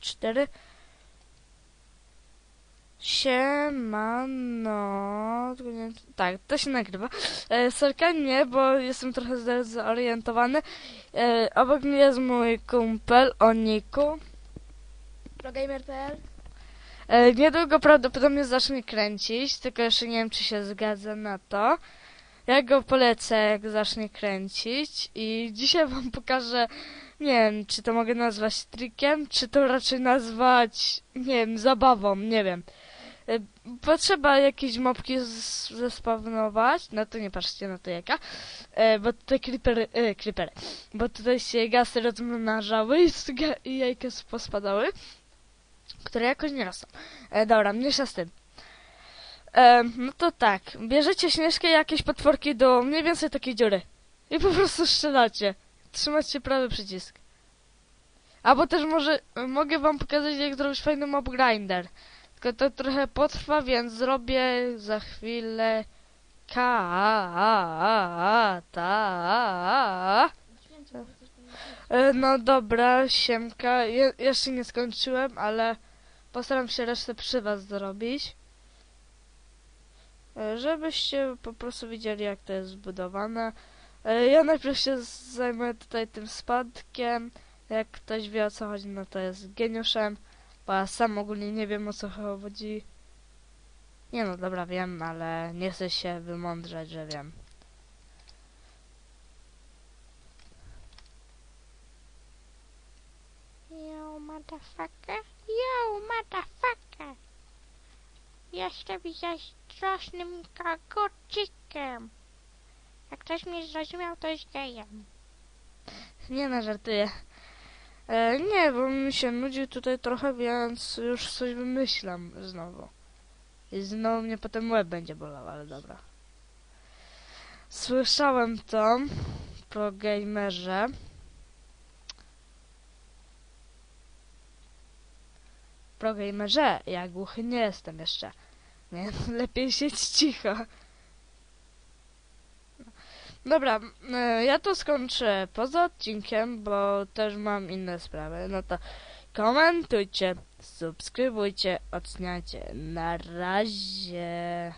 cztery. Siemano. Tak, to się nagrywa. E, Sorka nie, bo jestem trochę zdezorientowany. E, obok mnie jest mój kumpel o niku. Progamer.pl E, niedługo prawdopodobnie zacznie kręcić, tylko jeszcze nie wiem, czy się zgadza na to. Ja go polecę, jak zacznie kręcić i dzisiaj wam pokażę, nie wiem, czy to mogę nazwać trikiem, czy to raczej nazwać, nie wiem, zabawą, nie wiem. E, Potrzeba jakieś mopki zespawnować, no to nie patrzcie na to jaka, e, bo tutaj creepery, e, creepery, bo tutaj się gasy rozmnażały i, i jajka pospadały które jakoś nie rosną. E, dobra, mniejsza z tym. E, no to tak, bierzecie śnieżkę i jakieś potworki do mniej więcej takiej dziury. I po prostu strzelacie. Trzymacie prawy przycisk. Albo też może mogę wam pokazać jak zrobić fajny mob grinder. Tylko to trochę potrwa, więc zrobię za chwilę ka a ta E, No dobra, siemka. Je, jeszcze nie skończyłem, ale postaram się resztę przy was zrobić. E, Żebyście po prostu widzieli, jak to jest zbudowane. E, Ja najpierw się zajmę tutaj tym spadkiem. Jak ktoś wie o co chodzi, no to jest geniuszem. Bo ja sam ogólnie nie wiem o co chodzi. Nie no, dobra, wiem, ale nie chcę się wymądrzeć, że wiem. Yo, motherfucker. Yo, motherfucker. Jestem zazdrosnym kogucikiem. Jak ktoś mnie zrozumiał, to jest gejem. Nie no, żartuję. E, nie, bo mi się nudzi tutaj trochę, więc już coś wymyślam znowu. I znowu mnie potem łeb będzie bolał, ale dobra. Słyszałem to pro gamerze. Pro gamerze, ja głuchy nie jestem jeszcze. Więc lepiej siedź cicho. Dobra, e, ja to skończę poza odcinkiem, bo też mam inne sprawy. No to komentujcie, subskrybujcie, oceniajcie. Na razie.